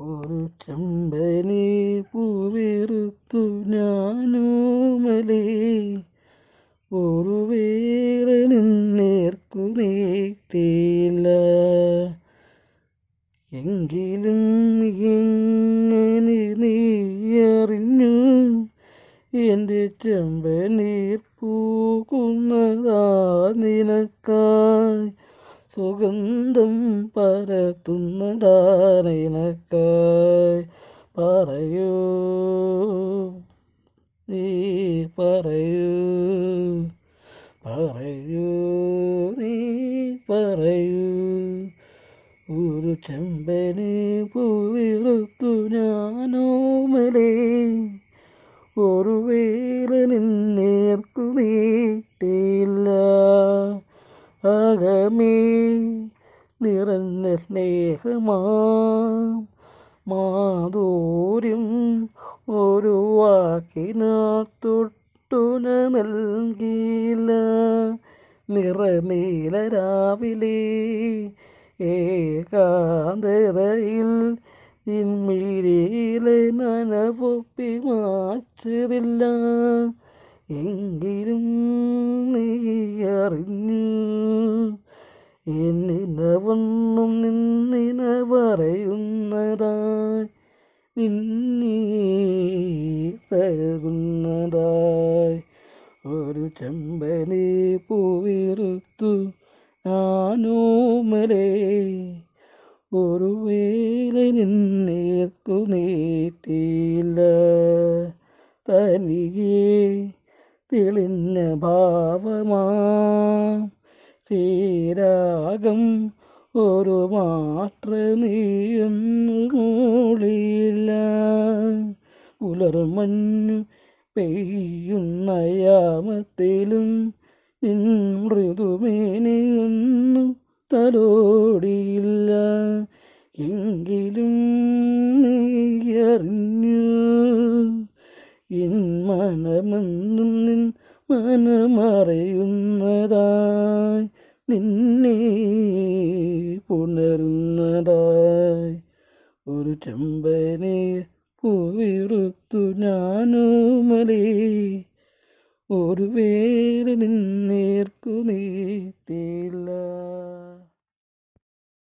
ഒരു ചെമ്പനെ പൂവിറുത്തു ഞാനൂമലേ. ഒരു വേള നിന്നേർക്കു നീട്ടില്ല എങ്കിലും എങ്ങനെ നീ അറിഞ്ഞു എന്റെ ചെമ്പനീർ പൂക്കുന്നതാ നിനക്കായി. സുഗന്ധം പരത്തുന്ന നിനക്കായി പറയൂ. നീ പറയൂ. പറയൂ. നീ പറയൂ. ഒരു ചെമ്പന് പൂവിടുത്തു ഞാനോമലേ നിറഞ്ഞ സ്നേഹമാം മാധുര്യം ഒരു വാക്കിനൊട്ടുന നൽകിയില്ല. നിറനീല രാവിലെ ഏകാന്തതയിൽ നിൻമിഴിയിലെ നനവൊപ്പി മാറ്റതില്ല എങ്കിലും നീ അറിഞ്ഞു എന്നിനവൊന്നും നിന്നിന പറയുന്നതായി നിന്നീ തഴുകുന്നതായി ഒരു ചെമ്പനെ പൂവിരുത്തു ഞാനോമലേ ഒരു വേല നിന്നേർക്കു നീട്ടിയില്ല തനിയേ തെളിഞ്ഞ ഭാവമാ ശ്രീരാഗം ഒരു മാത്ര നീയൊന്നു മൂളിയില്ല. പുലർമഞ്ഞു പെയ്യുന്ന യാമത്തിലും തലോടിയില്ല. എങ്കിലും നീയറിഞ്ഞു ഇൻ മനമെന്നും നിൻ മനമറിയുന്നതായി നിന്നെ പുണർന്നതായി ഒരു ചെമ്പനെ പൂവിറുത്തു ഞാനുമലേ. ഒരു വേറെ നിന്നേർക്കു